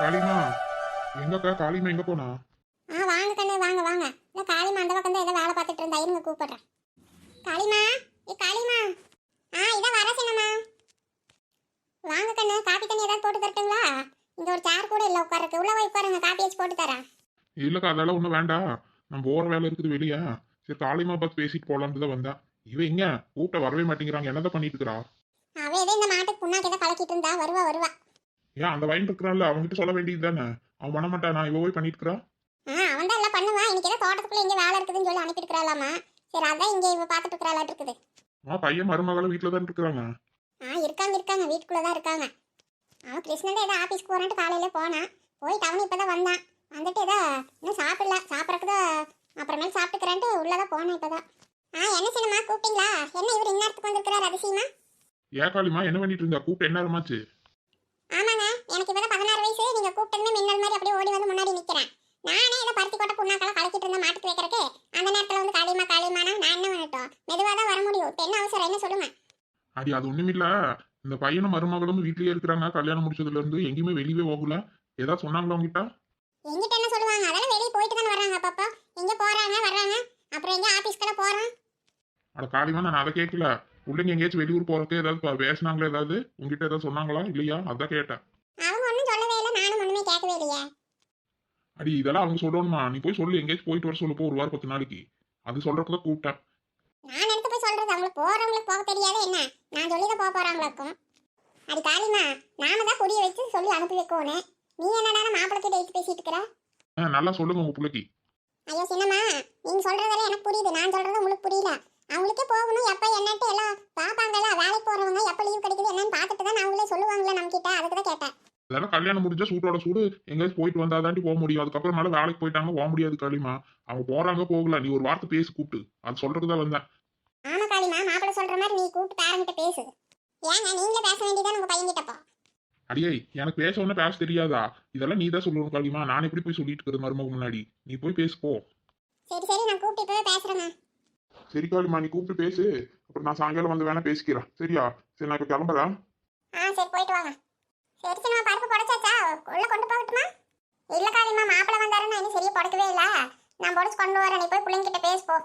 காளிமா எங்கக்கா காளிமா எங்க போனா? ஆ வாங்க கண்ணு வாங்க வாங்க. இந்த காளிமா அந்த பக்கம் தான் ஏதோ வேலை பார்த்துட்டு இருந்தா. இருங்க கூப்பிடுறேன். காளிமா ஏ காளிமா. ஆ இதான் வர சின்னம்மா. வாங்க கண்ணு காப்பி தண்ணி ஏதாவது போட்டு தரட்டுங்களா? இங்க ஒரு சேர் கூட இல்லை உட்காரக்கு உள்ள போய் உட்காருங்க காப்பி வச்சு போட்டு தரேன். இல்லக்கா அதெல்லாம் ஒன்றும் வேண்டாம். நம்ம போற வேலை இருக்குது வெளியே. சரி காளிமா பார்த்து பேசிட்டு போலான்னு தான் வந்தேன். இவ எங்க? கூப்பிட்ட வரவே மாட்டேங்கிறாங்க. என்னதான் பண்ணிட்டு இருக்கிறா? அவ ஏதோ இந்த மாட்டுக்கு புண்ணாக்கு ஏதோ கலக்கிட்டு இருந்தா. வருவா வருவா. ஏன் அந்த வயன் இருக்கிறான்ல அவன்கிட்ட சொல்ல வேண்டியது தானே? அவன் பண்ண மாட்டானா? இவ போய் பண்ணிட்டு இருக்கிறா ஆ அவன் தான் எல்லாம் பண்ணுவான். இன்னைக்கு ஏதோ தோட்டத்துக்குள்ள இங்க வேலை இருக்குதுன்னு சொல்லி அனுப்பிட்டுருக்காளாமா சரி அதான் இங்க இவ பார்த்துட்டு இருக்கிறாளாட்டு இருக்குது. அவன் பையன் மருமகளும் வீட்டில் தான் இருக்கிறாங்க. ஆ இருக்காங்க இருக்காங்க. வீட்டுக்குள்ள தான் இருக்காங்க. அவன் கிருஷ்ணன் ஏதோ ஆஃபீஸ்க்கு போறான்ட்டு காலையில போனான் போய் டவுன் இப்போ தான் வந்தான். வந்துட்டு ஏதோ இன்னும் சாப்பிடல. சாப்பிட்றதுக்கு அப்புறமேல் சாப்பிட்டுக்கிறேன்ட்டு உள்ளதான் போனேன் இப்போ தான் ஆ என்ன சின்னம்மா கூப்பிட்டீங்களா? என்ன இவர் இந்நேரத்துக்கு வந்திருக்கிறார் அதிசயமா? ஏன் காளிமா என்ன பண்ணிட்டு இருந்தா? கூப்பிட்டு என்ன ஆமாங்க எனக்கு இப்போ தான் பதினாறு வயசு நீங்கள் கூப்பிட்டதுமே மின்னல் மாதிரி அப்படியே ஓடி வந்து முன்னாடி நிற்கிறேன் நானே ஏதோ பருத்தி கொட்டை புண்ணாக்கெல்லாம் கலக்கிட்டு இருந்தேன் மாட்டுக்கு வைக்கிறக்கு அந்த நேரத்தில் வந்து காளியம்மா காளியம்மானா நான் என்ன பண்ணட்டும்? மெதுவாக தான் வர முடியும். இப்போ என்ன அவசரம்? என்ன சொல்லுங்க? அடி அது ஒண்ணுமில்ல இந்த பையனும் மருமகளும் வீட்லயே இருக்கிறாங்க. கல்யாணம் முடிச்சதுல இருந்து எங்கேயுமே வெளியவே போகல. ஏதாவது சொன்னாங்களா உங்ககிட்ட எங்கிட்ட என்ன சொல்லுவாங்க? அதெல்லாம் வெளியே போயிட்டு தானே வர்றாங்க அப்பப்போ. எங்க போறாங்க வர்றாங்க? அப்புறம் எங்க ஆபீஸ்க்கெல்லாம் போறோம்? அட காளிமா நான் அதை கேட்கல. பிள்ளைங்க எங்கேயாச்சும் வெளியூர் போறதுக்கு ஏதாவது பேசுனாங்களா ஏதாவது? உங்ககிட்ட ஏதாவது சொன்னாங்களா? இல்லையா? அதான் கேட்டேன் அவங்க ஒன்றும் சொல்லவே இல்லை நானும் ஒண்ணுமே கேட்கவே இல்லையே அடி இதெல்லாம் அவங்க சொல்லணுமா? நீ போய் சொல்லு எங்கேயாச்சும் போயிட்டு வர சொல்லு போ ஒரு வாரம் பத்து நாளைக்கு. அது சொல்றதுக்கு தான் கூப்பிட்டேன். நான் எடுத்து போய் சொல்றது அவங்களுக்கு போறவங்களுக்கு போக தெரியாத என்ன? நான் சொல்லி தான் போக போறாங்களாக்கும். அது காளிமா நாம தான் புரிய வச்சு சொல்லி அனுப்பி வைக்கணும். நீ என்னடா மாப்பிள்ளை கிட்ட எடுத்து பேசிட்டு இருக்கிற நல்லா சொல்லுங்க உங்க பிள்ளைக்கு. ஐயோ சின்னம்மா நீங்க சொல்றதெல்லாம் எனக்கு புரியுது. நான் சொல்றது உங்களுக்கு புரியல. அவங்களுக்கே போகணும் எப்ப என்னன்ட்டு எல்லாம் பாப்பாங்கல்ல வேலைக்கு போறவங்க எப்ப லீவ் கிடைக்குது என்னன்னு பார்த்துட்டு தான் அவங்களே சொல்லுவாங்களே நம்ம கிட்ட அதுக்கு தான் கேட்டேன். அதெல்லாம் கல்யாணம் முடிஞ்சா சூட்டோட சூடு எங்கேயாச்சும் போயிட்டு வந்தா தாண்டி போக முடியும். அதுக்கப்புறம் மேல வேலைக்கு போயிட்டாங்க போக முடியாது காளிமா. அவங்க போறாங்க போகல. நீ ஒரு வார்த்தை பேசி கூப்பிட்டு. அது சொல்றதுக்கு தான் வந்தேன். ஆமா காளிமா மாப்பிள்ளை சொல்ற மாதிரி நீ கூப்பிட்டு பேரங்கிட்ட பேசு. ஏங்க நீங்களே பேச வேண்டியதான் உங்க அடியே எனக்கு பேச ஒன்றும் பேச தெரியாதா? இதெல்லாம் நீ தான் சொல்லணும் காளிமா. நான் எப்படி போய் சொல்லிட்டு இருக்கிறது மருமக முன்னாடி? நீ போய் பேசு போ. சரி சரி நான் கூப்பிட்டு இப்பவே பேசுறேங்க. சரி காளிமா நீ கூப்பிட்டு பேசு. அப்புறம் நான் சாயங்காலம் வந்து வேணா பேசிக்கிறேன். சரியா? சரி நான் இப்போ கிளம்புறேன். ஆ சரி போயிட்டு வாங்க. சரி சரி நான் உள்ள கொண்டு போகட்டுமா? இல்ல காளிமா மாப்பிள்ளை வந்தாருன்னு இன்னும் சரியா புடக்கவே இல்ல. நான் புடச்சு கொண்டு வரேன். நீ போய் பிள்ளைங்க கிட்ட பேசு போ.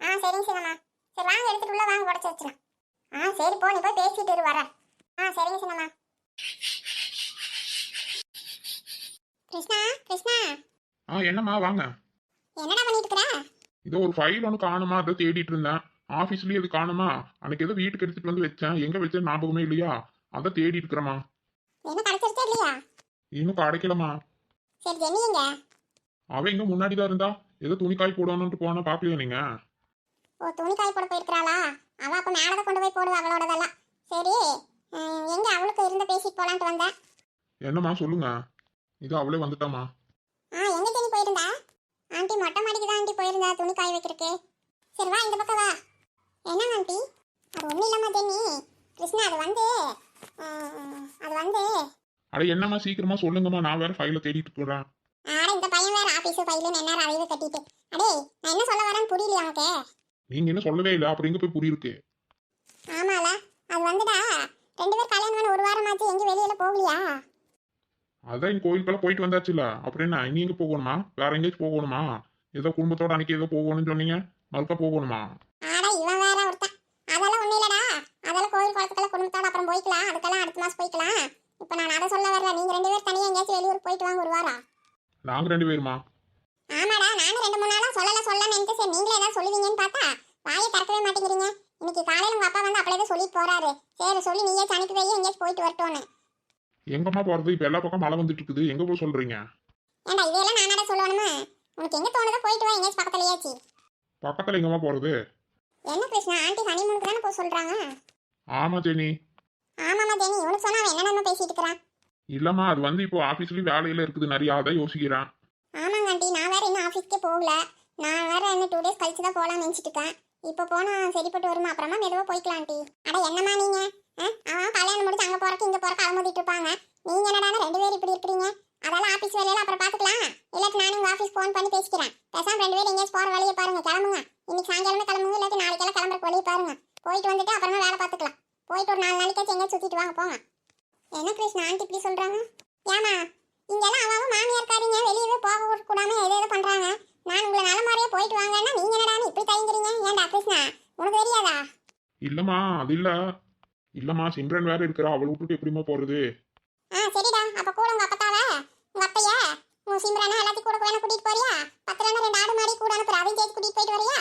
ஆ சரிங்க சின்னம்மா. சரி வாங்க எடுத்துட்டு உள்ள வாங்க புடச்சு வச்சிடலாம். ஆ சரி போ. நீ போய் பேசிட்டு இரு வரேன். ஆ சரிங்க சின்னம்மா. கிருஷ்ணா கிருஷ்ணா. ஆ என்னம்மா வாங்க. என்னடா பண்ணிட்டு இருக்கிற இதோ ஒரு ஃபைல் ஒன்று காணுமா? அதை தேடிட்டு இருந்தேன். ஆஃபீஸ்லயே அது காணுமா? அன்னைக்கு ஏதோ வீட்டுக்கு எடுத்துட்டு வந்து வச்சேன். எங்க வச்சேன் ஞாபகமே இல்லையா? அதை தேடி இருக்கிறேம்மா. என்ன கிடைச்சிருச்சா இல்லையா? இன்னும் கிடைக்கலம்மா. சரி ஜெனி எங்க? அவ எங்க முன்னாடி தான் இருந்தா. ஏதோ துணிக்காய் போடணும்னு போனா பாக்கலையா நீங்க? ஓ துணி காய போட போயிருக்கிறாளா? அவ அப்ப மேலதான் கொண்டு போய் போடுவா அவளோடதெல்லாம். சரி எங்க அவளுக்கு இருந்த பேசிட்டு போலான்ட்டு வந்தேன் என்னம்மா சொல்லுங்க. இது அவளே வந்துட்டாமா ஆ எங்க தேனி போயிருந்தா? ஆண்டி மொட்டை மாடிக்கு தான் ஆண்டி போயிருந்தா துணி காய வைக்கிறதுக்கு. சரி வா இந்த பக்கம் வா. என்ன ஆண்டி அது ஒன்றும் இல்லாம தேனி கிருஷ்ணா அது வந்து அஹ், அது வந்து அட என்னம்மா சீக்கிரமா சொல்லுங்கம்மா. நான் வேற ஃபைல தேடிட்டு இருக்கிறேன் ஆட இந்த பையன் வேற ஆபீஸ் பையில என்ன அறிவு கட்டிட்டு. அடே நான் என்ன சொல்ல வரேன்னு புரியலையா உனக்கு? நீங்க என்ன சொல்லவே இல்லை. எங்க போய் புரியிருக்கு ஆமால. அது வந்துடா. ரெண்டு பேர் கல்யாணம் பண்ண ஒரு வாரமாச்சு எங்கேயும் வெளியில போகலையா? அதான் கோயிலுக்கெல்லாம் போயிட்டு வந்தாச்சுல. இனி எங்க போகணுமா? வேற எங்கேயாச்சும் போகணுமா? ஏதோ குடும்பத்தோட அன்னைக்கு ஏதோ போகணும்னு சொன்னீங்க. மறுக்கா போகணுமா? ஆடா இவன் வேற ஒருத்தன். அதெல்லாம் ஒண்ணும் இல்லடா. அதெல்லாம் கோயில் குளத்துக்கெல்லாம் குடும்பத்தோட அப்புறம் போய்க்கலாம். அதுக்கெல்லாம் அடுத்த மாசம் போய்க்கலாம். இப்போ நான் அதை சொல்ல வரல. நீங்க ரெண்டு பேரும் தனியா எங்கேயாச்சும் வெளியூர் போயிட்டு வாங்க ஒரு வாரம். நாங்க ரெண்டு பேருமா? ஆமாடா நானும் ரெண்டு மூணு நாளா சொல்லல சொல்லலன்னு சரி நீங்களே ஏதாவது சொல்லுவீங்கன்னு பார்த்தா வாயை திறக்கவே மாட்டேங்கிறீங்க. இன்னைக்கு காலையில உங்க அப்பா வந்து அப்படியே சொல்லிட்டு போறாரு. சரி சொல்லி நீயே அனுப்பி வை எங்கேயாச்சும் போயிட்டு வரட்டும்னு. எங்கம்மா போறது? இப்ப எல்லா பக்கம் மழை வந்துட்டு இருக்குது எங்க போய் சொல்றீங்க? ஏண்டா இதையெல்லாம் நானடா சொல்லணுமா? உனக்கு எங்க தோணுதோ போயிட்டு வா எங்கேயாச்சும் பக்கத்துலயாச்சு. பக்கத்துல எங்கம்மா போறது? என்ன கிருஷ்ணா ஆண்டி ஹனிமூனுக்கு தானே போக சொல்றாங்க? ஆமா ஜெனி ஆமாமா தேனி இவனுக்கு சொன்னா அவன் என்னென்ன பேசிட்டு இருக்கிறான்? இல்லம்மா அது வந்து இப்போ ஆபீஸ்லயும் வேலையில இருக்குது நிறைய அதான் யோசிக்கிறேன். ஆமாங்க ஆண்டி நான் வேற இன்னும் ஆஃபீஸ்க்கே போகல. நான் வேற இன்னும் டூ டேஸ் கழிச்சு தான் போகலாம்னு நினச்சிட்டு இருக்கேன். இப்போ போனா சரிப்பட்டு வருமா? அப்புறமா மெதுவாக போய்க்கலாம் ஆண்டி. அட என்னம்மா நீங்க? ஆ? அவன் கல்யாணம் முடிச்சு அங்கே போறக்கு இங்கே போறக்கு அலமோதிட்டு இருப்பாங்க. நீங்க என்னடா ரெண்டு பேரும் இப்படி இருக்கிறீங்க. அதெல்லாம் ஆஃபீஸ் வேலையில அப்புறம் பார்த்துக்கலாம் இல்லாட்டி நானும் உங்கள் ஆஃபீஸ் ஃபோன் பண்ணி பேசிக்கிறேன். பேசாம ரெண்டு பேரும் எங்கேயாச்சும் போகிற வழியை பாருங்க கிளம்புங்க. இன்னைக்கு சாயங்காலமே கிளம்புங்க இல்லாட்டி நாளைக்கெல்லாம் கிளம்புறக்கு வழியை பாருங்க. போயிட்டு வந்துட்டு அப்புறமா வேலை பார்த்துக்கலாம் போயிட்டு ஒரு நாலு நாளைக்காச்சும் எங்கேயாச்சும் சுற்றிட்டு வாங்க போங்க. என்ன கிருஷ்ணா ஆண்டி இப்படி சொல்கிறாங்க ஏமா இங்கெல்லாம் அவ போக கூடாம எது எது பண்றாங்க. நான் உங்களை நல்ல மாதிரியே போயிட்டு வாங்கன்னா நீங்க என்னடா இப்படி தயங்குறீங்க? ஏன்டா கிருஷ்ணா உனக்கு தெரியாதா? இல்லம்மா அது இல்ல. இல்லம்மா சிம்ரன் வேற இருக்கிறா. அவளை விட்டுட்டு எப்படிம்மா போறது? ஆ சரிடா. அப்ப கூட உங்க அப்பத்தாவ உங்க அப்பைய உன் சிம்ரானா எல்லாத்தையும் கூட வேணா கூட்டிட்டு போறியா? பத்து ரெண்டு ரெண்டு ஆடு மாடி கூட அனுப்புற அதையும் சேர்த்து கூட்டிட்டு போயிட்டு வரியா?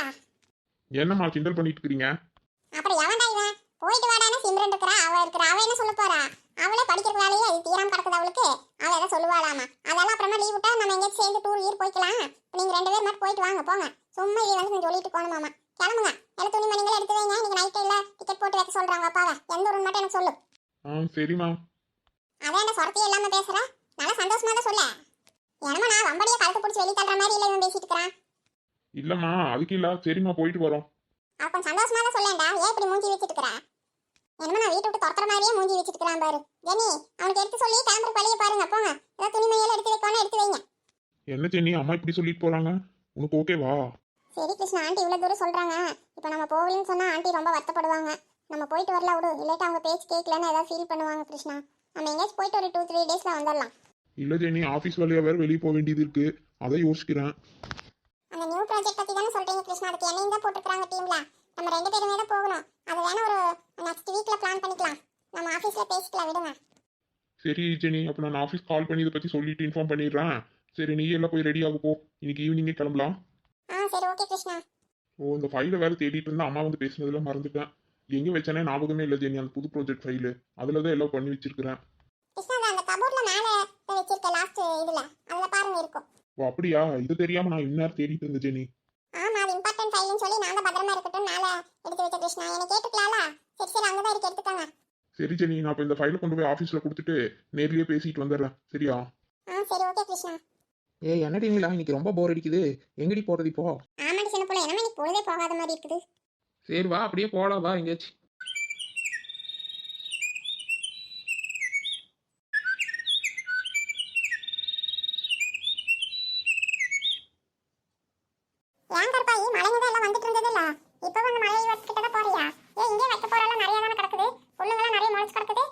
என்னம்மா கிண்டல் பண்ணிட்டு இருக்கிறீங்க அப்புறம் போயிட்டு சிம்ரன் இருக்கிறா அவ இருக்கிறா அவ என்ன சொல்ல போறா? அவளே படிக்கிற வேலையே அது தீராம கிடக்குது அவளுக்கு. அவ எதை சொல்லுவாளாமா. அதெல்லாம் அப்புறமா லீவ் விட்டா நம்ம எங்கேயாச்சும் சேர்ந்து டூர் ஈர் போய்க்கலாம். இப்ப நீங்க ரெண்டு பேர் மட்டும் போயிட்டு வாங்க போங்க. சும்மா இது வந்து சொல்லிட்டு போகணுமாமா கிளம்புங்க. எல்லா துணி மணிங்களும் எடுத்து வைங்க. இன்னைக்கு நைட் இல்ல. டிக்கெட் போட்டு வைக்க சொல்றாங்க அப்பாவை. எந்த ஊருன்னு மட்டும் எனக்கு சொல்லு. ஆ சரிம்மா அதான் என்ன சொரத்தையே இல்லாம பேசுற? நல்லா சந்தோஷமா தான் சொல்ல. என்னமா நான் வம்படியா கழுத்து பிடிச்சி வெளியே தள்ளுற மாதிரி இல்ல இவன் பேசிட்டு இருக்கிறான். இல்லம்மா அதுக்கு இல்ல. சரிம்மா போயிட்டு வரோம். அப்ப சந்தோஷமா தான் சொல்லேன்டா. ஏன் இப்படி மூஞ்சி வச்சிட்டு இருக்கிற? என்னமா நான் வீட்டை விட்டு துரத்துற மாதிரியே மூஞ்சி வச்சிட்டு இருக்கிறான் பாரு. ஜெனி அவனுக்கு எடுத்து சொல்லி கேமரா வழியை பாருங்க போங்க. ஏதாவது துணிமணியெல்லாம் எடுத்து வைக்கணும் எடுத்து வைங்க. என்ன ஜெனி அம்மா இப்படி சொல்லிட்டு போறாங்க? உனக்கு ஓகேவா சரி கிருஷ்ணா ஆண்டி இவ்வளவு தூரம் சொல்றாங்க. இப்போ நம்ம போகலன்னு சொன்னா ஆண்டி ரொம்ப வருத்தப்படுவாங்க. நம்ம போயிட்டு வரல விடு. இல்லாட்டா அவங்க பேச்சு கேட்கலன்னு ஏதாவது ஃபீல் பண்ணுவாங்க கிருஷ்ணா. நம்ம எங்கேயாச்சும் போயிட்டு ஒரு டூ த்ரீ டேஸ்ல வந்துடலாம் இல்ல ஜெனி ஆபீஸ் வேலையா வேற வெளியே போக வேண்டியது இருக்கு. அதை யோசிக்கிறேன். அந்த நியூ ப்ராஜெக்ட் பத்தி தானே சொல்றீங்க கிருஷ்ணா. அதுக்கு என்னையும் தான் போட்டுக்கிறாங்க டீம்ல நம்ம ரெண்டு பேருமே தான் போகணும். அது வேணா ஒரு நெக்ஸ்ட் வீக்ல பிளான் பண்ணிக்கலாம். நம்ம ஆஃபீஸ்ல பேசிக்கலாம் விடுங்க. சரி ஜெனி அப்ப நான் ஆபீஸ் கால் பண்ணி இதை பத்தி சொல்லிட்டு இன்ஃபார்ம் பண்ணிடுறேன். சரி நீ எல்லாம் போய் ரெடி ஆகு போ இன்னைக்கு ஈவினிங்கே கிளம்பலாம். ஆ சரி ஓகே கிருஷ்ணா. ஓ இந்த ஃபைலை வேற தேடிட்டு இருந்தா அம்மா வந்து பேசினதுல மறந்துட்டேன். எங்க வச்சேனே ஞாபகமே இல்லை ஜெனி அந்த புது ப்ராஜெக்ட் ஃபைலு அதுல தான் எல்லாம் பண்ணி வச்சிருக்கிறேன். கிருஷ்ணா அது அந்த கபோர்ட்ல மேல வச்சிருக்க லாஸ்ட் இதுல அதுல பாருங்க இருக்கும். ஓ அப்படியா? இது தெரியாம நான் இந்நேரம் தேடிட்டு இருந்தேன் ஜெனி ஆமா அது இம்பார்ட்டன்ட் ஃபைல்னு சொல்லி நான் தான் பத்திரமா இருக்கட்டும் மேல எடுத்து வச்ச கிருஷ்ணா என்ன கேட்டுக்கலாம்ல? சரி சரி அங்கதான் இருக்கு எடுத்துக்கோங்க. சரி ஜெனி நான் இப்போ இந்த ஃபைலை கொண்டு போய் ஆஃபீஸில் கொடுத்துட்டு நேர்லயே பேசிட்டு வந்துடுறேன். சரியா? ஆ சரி ஓகே கிருஷ்ணா. ஏய் என்னடிங்களா இன்னைக்கு ரொம்ப போர் அடிக்குது. எங்கடி போறது இப்போ? ஆமாடி சின்ன பிள்ளை என்னமா நீ பொழுதே போகாத மாதிரி இருக்குது. சரி வா அப்படியே போலாம் வா எங்கேயாச்சும் ஏன் கருப்பாயி மழைங்க தான் எல்லாம் வந்துட்டு இருந்தது இல்ல இப்போ வந்து மழை வரத்துக்கிட்ட தான் போறியா ஏ இங்கே வைக்க போறலாம் நிறைய தானே கிடக்குது புல்லுங்கெல்லாம் நிறைய முளைச்சு கிடக்குது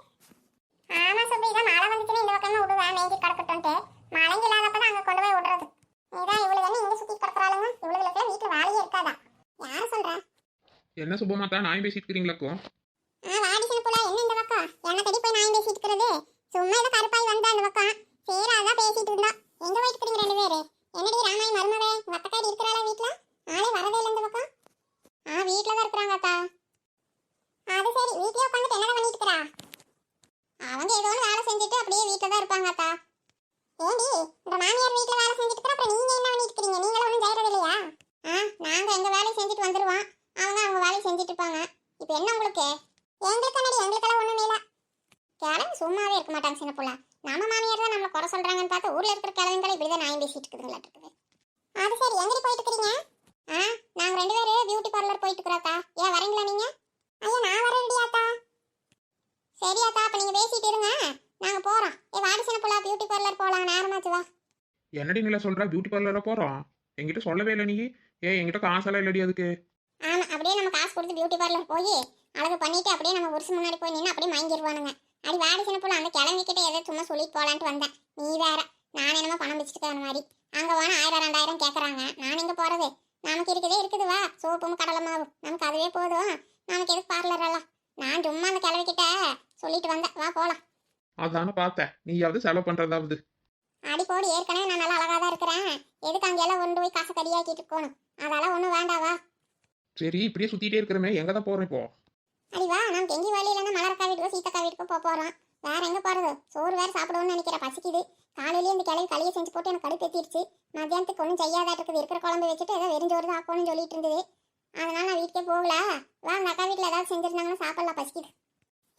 ஆமா சுபி இதான் மழை வந்துச்சுன்னு இந்த பக்கமா விடுவேன் மேய்ஞ்சி கிடக்கட்டும்ட்டு மழைங்க இல்லாதப்ப தான் அங்க கொண்டு போய் விடுறது இதான் இவளுக்கு என்ன இங்க சுத்தி கிடக்குறாளுங்க இவளுகளுக்கு வீட்டுல வேலையே இருக்காதா யார சொல்ற என்ன சுபமாத்தா நான் பேசிட்டு இருக்கிறீங்களாக்கோ நான் சும்மா ஏதோ கருப்பாய் வந்தா அந்த பக்கம். சரி அதான் பேசிட்டு இருந்தா. எங்க போயிட்டு இருக்கீங்க ரெண்டு பேரு? என்னடி ராமாய் மருமவே? வத்தக்காரி இருக்கிறாளா வீட்ல? ஆளே இல்லை இந்த பக்கம். ஆ தான் இருக்கிறாங்க அக்கா. அது சரி வீட்லயே உட்காந்துட்டு என்ன பண்ணிட்டு இருக்கறா? அவங்க ஏதோ ஒன்று வேலை செஞ்சுட்டு அப்படியே வீட்ல தான் இருப்பாங்க அக்கா. ஏண்டி இந்த மாமியார் வீட்ல வேலை செஞ்சுட்டு இருக்கா அப்புறம் நீங்க என்ன பண்ணிட்டு இருக்கீங்க நீங்களும் ஒன்றும் செய்யறது இல்லையா ஆ நாங்க எங்க வேலையை செஞ்சுட்டு வந்துருவோம் அவங்க அவங்க வேலையை செஞ்சுட்டு இருப்பாங்க இப்போ என்ன உங்களுக்கு எங்களுக்கு என்னடி எங்களுக்கெல்லாம் ஒண்ணுமே இல்ல கிழமை சும்மாவே இருக்க மாட்டாங்க சின்ன புள்ள நம்ம மாமியார் தான் நம்மளை குறை சொல்றாங்கன்னு பார்த்து ஊர்ல இருக்கிற கிழமைங்களும் இப்படிதான் நாயம் பேசிட்டு இருக்குதுங்களா இருக்குது அது சரி எங்கடி போயிட்டு இருக்கிறீங்க ஆ நாங்க ரெண்டு பேரும் பியூட்டி பார்லர் போயிட்டு இருக்கிறோக்கா ஏன் வரீங்களா நீங்க ஐயா நான் வரேன்டியாத்தா சரி அக்கா அப்ப நீங்க பேசிட்டு இருங்க. நாங்க போறோம். ஏ வாடி சின்ன புள்ள பியூட்டி பார்லர் போலாம். நேரமாச்சு வா என்னடி நில சொல்ற? பியூட்டி பார்லரா போறோம். என்கிட்ட சொல்லவே இல்லை நீ. ஏ என்கிட்ட காசெல்லாம் இல்லடி அதுக்கு. ஆமா அப்படியே நம்ம காசு கொடுத்து பியூட்டி பார்லர் போய் அழகு பண்ணிட்டு அப்படியே நம்ம வருஷம் முன்னாடி போய் நின்று அப்படியே மயங்கிடுவானுங்க அடி வாடி சின்ன புள்ள அந்த கிழமை கிட்ட ஏதோ சும்மா சொல்லிட்டு போலான்ட்டு வந்தேன். நீ வேற. நான் என்னமோ பணம் வச்சுட்டு மாதிரி. அங்க போனா ஆயிரம் ரெண்டாயிரம் கேக்குறாங்க. நான் எங்க போறது? நமக்கு இருக்குதே இருக்குது வா. சோப்பும் கடலை மாவு நமக்கு அதுவே போதும். நமக்கு எதுக்கு பார்லர் எல்லாம்? நான் சும்மா அந்த கிழமை கிட்ட சொல்லிட்டு வந்தேன். வா போலாம். அதானே பார்த்தேன். நீயாவது செலவு பண்றதாவது. அடி போடு ஏற்கனவே நான் நல்லா அழகா தான் இருக்கிறேன். எதுக்கு அங்கெல்லாம் கொண்டு போய் காசை கடியாக்கிட்டு இருக்கணும்? அதெல்லாம் ஒன்றும் வேண்டாவா சரி இப்படியே சுத்திட்டே இருக்கிறமே. எங்க தான் போறேன் இப்போ? அடி வா நமக்கு எங்கேயும் வழி இல்லைன்னா மலர்க்கா வீட்டுக்கோ சீத்தக்கா வீட்டுக்கோ போக போகிறோம் வேற எங்கே போகிறது சோறு வேற சாப்பிடுவோம்னு நினைக்கிறேன் பசிக்குது. காலையிலேயே இந்த கிளவி களியை செஞ்சு போட்டு எனக்கு கடுப்பேத்திடுச்சு மத்தியானத்துக்கு ஒன்றும் செய்யாதா இருக்குது இருக்கிற குழம்பு வச்சுட்டு ஏதோ வெறுஞ்சோறு தான் ஆக்கணும்னு சொல்லிட்டு இருந்தது. அதனால நான் வீட்டுக்கே போகல. வா அந்த அக்கா வீட்டில் ஏதாவது செஞ்சிருந்தாங்கன்னா சாப்பிடலாம் பசிக்குது.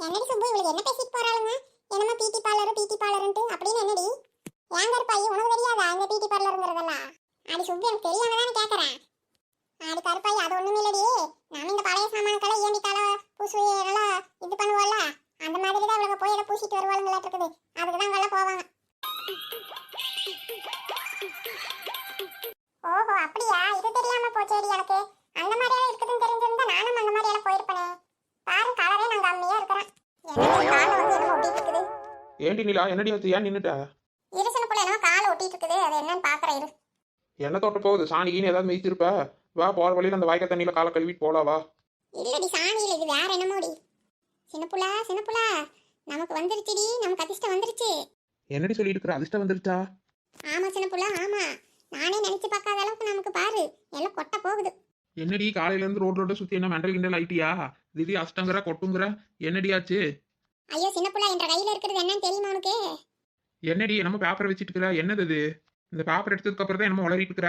என்னடி சுப்பு இவளுக்கு என்ன பேசிட்டு போறாளுங்க? என்னமா பிடி பார்லர் பிடி பார்லர்ன்ட்டு. அப்படின்னு என்னடி? ஏங்க இருப்பாயி உனக்கு தெரியாதா இந்த பிடி பார்லருங்கிறதெல்லாம்? அடி சுப்பு எனக்கு தெரியாம தானே கேட்கறேன் அடி கருப்பாயி அது ஒன்றும் இல்லடி. நாம இந்த பழைய சாமான்களை ஏண்டிட்டால பூசு எல்லாம் இது பண்ணுவோம்ல? அந்த மாதிரி தான் இவளுக்கு போய் எதை பூசிட்டு வருவாளுங்களா இருக்குது அதுக்கு தான் அங்கெல்லாம் போவாங்க. ஓஹோ அப்படியா? இது தெரியாம போச்சேடி எனக்கு அந்த மாதிரி எல்லாம் இருக்குதுன்னு தெரிஞ்சிருந்தா நானும் அந்த மாதிரி எல்லாம் போயிருப்பேனே பாரு கலரே நான் கம்மியா இருக்கிறேன் எனக்கு காலை வந்து என்ன ஒட்டிட்டு இருக்குது ஏண்டி நிலா என்னடி வச்சு ஏன் நின்னுட்ட? இருசன போல என்னமோ காலை கொட்டிட்டு இருக்குது அது என்னன்னு பாக்குறேன் இரு. என்ன தோட்ட போகுது? சாணி கீனி ஏதாவது மிதிச்சிருப்ப வா போற வழியில அந்த வாய்க்கால் தண்ணியில காலை கழுவிட்டு போலாம் வா. இல்லடி சாணி இல்ல இது வேற என்னமோடி? சின்னப்புலா சின்னப்புலா நமக்கு வந்துருச்சுடி. நமக்கு அதிர்ஷ்டம் வந்துருச்சு. என்னடி சொல்லி இருக்கிற அதிர்ஷ்டம் வந்துருச்சா? ஆமா சின்னப்புலா ஆமா. நானே நினைச்சு பார்க்காத அளவுக்கு நமக்கு பாரு. எல்லாம் கொட்ட போகுது. என்னடி காலையில இருந்து ரோட் ரோட சுத்தி என்ன மெண்டல் கிண்டல் ஆயிட்டியா? திடீர் அஷ்டங்கிற கொட்டுங்கிற என்னடி ஆச்சு ஐயோ சின்னப்புலா என்ற கையில இருக்கிறது என்னன்னு தெரியுமா உனக்கு? என்னடி என்னமோ பேப்பரை வச்சிட்டு இருக்கிற என்னது இது? இந்த பேப்பர் எடுத்ததுக்கு அப்புறம் தான் என்னமோ உளறிட்டு இருக்கிற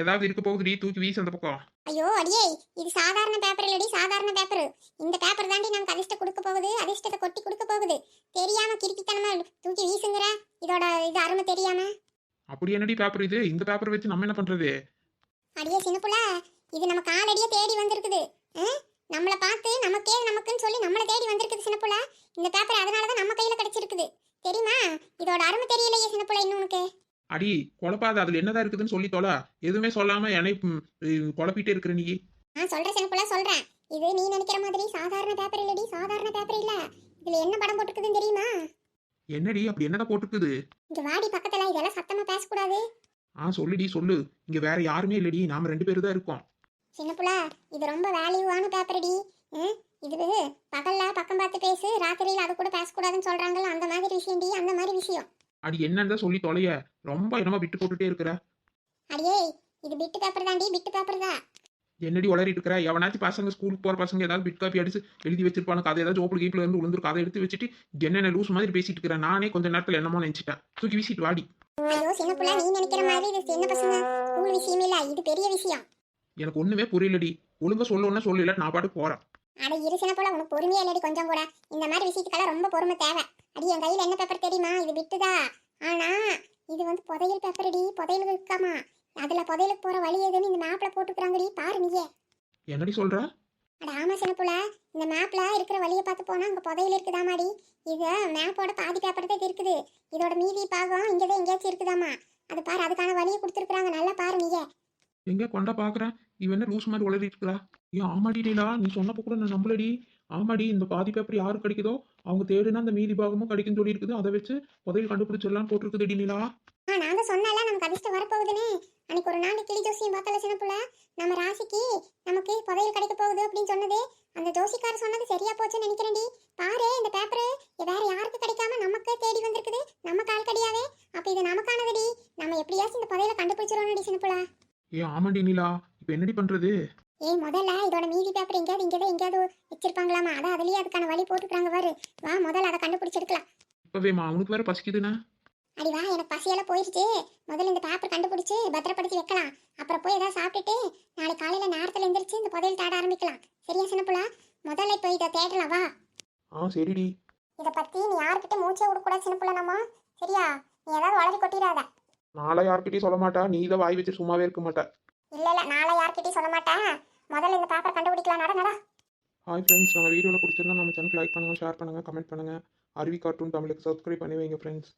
ஏதாவது இருக்க போகுதுடி தூக்கி வீசு அந்த பக்கம். ஐயோ அடியே இது சாதாரண பேப்பர் இல்லடி சாதாரண பேப்பர் இந்த பேப்பர் தாண்டி நமக்கு அதிர்ஷ்டம் கொடுக்க போகுது அதிர்ஷ்டத்தை கொட்டி கொடுக்க போகுது. தெரியாம கிறுக்கித்தனமா தூக்கி வீசுங்கிற இதோட இது அருமை தெரியாம? அப்படி என்னடி பேப்பர் இது? இந்த பேப்பர் வச்சு நம்ம என்ன பண்றது? அடியே சின்னப்புல இது நம்ம காலடியே தேடி வந்திருக்குது? நம்மளை பார்த்து நமக்கே நமக்குன்னு சொல்லி நம்மளை தேடி வந்திருக்குது சின்னப்புல. இந்த பேப்பர் அதனால தான் நம்ம கையில கிடைச்சிருக்குது. தெரியுமா? இதோட அருமை தெரியலையே சின்னப்புல இன்னும் உனக்கு? அடி குழப்பாத. அதுல என்னதான் இருக்குதுன்னு சொல்லி தொலை. எதுவுமே சொல்லாம என்னை குழப்பிட்டே இருக்கிற நீ. நான் சொல்றேன் சின்னப்புல சொல்றேன். இது நீ நினைக்கிற மாதிரி சாதாரண பேப்பர் இல்லடி சாதாரண பேப்பர் இல்ல. இதுல என்ன படம் போட்டுருக்குதுன்னு தெரியுமா? என்னடி அப்படி என்னதான் போட்டுருக்குது? இங்க வாடி பக்கத்துல இதெல்லாம் சத்தமா பேசக்கூடாது. ஆ சொல்லுடி சொல்லு. இங்க வேற யாருமே இல்லடி. நாம ரெண்டு பேரும் தான் இருக்கோம். சின்னப்புல இது ரொம்ப வேல்யூவான பேப்பர்டி இது பகல்ல பக்கம் பார்த்து பேசு ராத்திரியில அது கூட பேசக்கூடாதுன்னு சொல்றாங்கல்ல அந்த மாதிரி விஷயம்டி அந்த மாதிரி விஷயம். அடி என்னன்னு சொல்லி தொலைய. ரொம்ப என்னமா விட்டு போட்டுட்டே இருக்கிற. அடியே இது பிட்டு பேப்பர் தாண்டி பிட்டு பேப்பர் தான். என்னடி உளறிட்டு இருக்கிற? எவனாச்சும் பசங்க ஸ்கூலுக்கு போற பசங்க ஏதாவது பிட் காப்பி அடிச்சு எழுதி வச்சிருப்பானுங்க அதை ஏதாவது ஓப்பல் கீப்பில் இருந்து விழுந்துருக்கு அதை எடுத்து வச்சுட்டு என்னென்ன லூஸ் மாதிரி பேசிட்டு இருக்கிறேன் நானே கொஞ்ச நேரத்துல என்னமோ நினைச்சிட்டேன். தூக்கி வீசிட்டு வாடி. ஐயோ சின்ன புள்ள நீ நினைக்கிற மாதிரி இது சின்ன பசங்க ஸ்கூல் விஷயம் இல்ல இது பெரிய விஷயம். எனக்கு ஒண்ணுமே புரியலடி. ஒழுங்கா சொல்லணும்னா சொல்லல நான் பாட்டு போறேன். அட இரு சின்ன புள்ள உனக்கு பொறுமையா இல்லடி கொஞ்சம் கூட. இந்த மாதிரி விஷயத்துக்கெல்லாம் ரொம்ப பொறுமை தேவை. அடி என் கையில என்ன பேப்பர் தெரியுமா? இது பிட்டுதா ஆனா இது வந்து புதையல் பேப்பர் அடி புதையல் இருக்காமா அதுல புதையலுக்கு போற வழி எதுன்னு இந்த மேப்ல போட்டுக்கிறாங்கடி. பாரு நீயே. என்னடி சொல்ற? அட ஆமா சின்ன புள்ள இந்த மேப்ல இருக்கிற வழியை பார்த்து போனா அங்க புதையல் இருக்குதாமாடி? இது மேப்போட பாதி பேப்பர் தான் இருக்குது இதோட மீதி பாகம் இங்கதான் எங்கேயாச்சும் இருக்குதாமா? அது பாரு அதுக்கான வழியை கொடுத்துருக்காங்க நல்லா பாரு நீயே. எங்க கொண்டா பாக்குறேன் இவன் என்ன லூஸ் மாதிரி உளறிட்டு இருக்கா? ஏன் ஆமாடி நீ சொன்னப்ப கூட நான் நம்பலடி. ஆமாடி இந்த பாதி பேப்பர் யாரு கிடைக்குதோ அவங்க தேடுனா அந்த மீதி பாகமும் கிடைக்குன்னு சொல்லி இருக்குது அதை வச்சு உதவி கண்டுபிடிச்சிடலாம் போட்டிருக்குதுடி நீலா ஆ நான் தான் சொன்னல நமக்கு அதிர்ஷ்டம் வரப்போகுதுன்னு. அன்னைக்கு ஒரு நாள் கிளி ஜோசியம் பார்த்தால சின்ன புள்ள நம்ம ராசிக்கு நமக்கு புதையல் கிடைக்க போகுது அப்படின்னு சொன்னது. அந்த ஜோசிக்காரர் சொன்னது சரியா போச்சுன்னு நினைக்கிறேன்டி. பாரு இந்த பேப்பர் வேற யாருக்கு கிடைக்காம நமக்கு தேடி வந்திருக்குது. நம்ம கால் கடியாவே அப்ப இது நமக்கானதுடி நம்ம எப்படியாச்சும் இந்த புதையல கண்டுபிடிச்சிருவோம்டி சின்ன புள்ள ஏ ஆமாடி நீலா இப்ப என்னடி பண்றது? ஏய் முதல்ல இதோட மீதி பேப்பர் எங்கேயாவது இங்கேதான் எங்கேயாவது வச்சிருப்பாங்களாமா? அதான் அதுலயே அதுக்கான வழி போட்டுக்கிறாங்க பாரு. வா முதல்ல அதை கண்டுபிடிச்செடுக்கலாம் இப்பவேமா அவனுக்கு வேற பசிக்குதுண்ணா அடி வா எனக்கு பசியெல்லாம் போயிடுச்சு முதல்ல இந்த பேப்பர் கண்டுபிடிச்சு பத்திரப்படுத்தி வைக்கலாம். அப்புறம் போய் ஏதாவது சாப்பிட்டுட்டு நாளை காலையில நேரத்துல எந்திரிச்சு இந்த புதையல் தேட ஆரம்பிக்கலாம். சரியா சின்னப்புல முதல்ல இப்போ இதை தேடலாம் வா. ஆ சரிடி. இதை பத்தி நீ யாருக்கிட்ட மூச்சே விடக்கூடாது சின்னப்புல நம்ம. சரியா? நீ ஏதாவது வளரி கொட்டிடாத. நாளை யார்கிட்டயும் சொல்ல மாட்டா. நீ தான் வாய் வச்சு சும்மாவே இருக்க மாட்டா. இல்ல இல்ல நாளை யார்கிட்டயும் சொல்ல மாட்டேன் முதல்ல இந்த பேப்பர் கண்டுபிடிக்கலாம். நட நட. ஹாய் ஃப்ரெண்ட்ஸ் நம்ம வீடியோவில் பிடிச்சிருந்தா நம்ம சேனல் லைக் பண்ணுங்கள் ஷேர் பண்ணுங்கள் கமெண்ட் பண்ணுங்கள் அருவி கார்ட்டூன் தமிழுக்கு சப்ஸ்கிரைப் பண்ணி வைங்க ஃப்ரெண்ட்ஸ்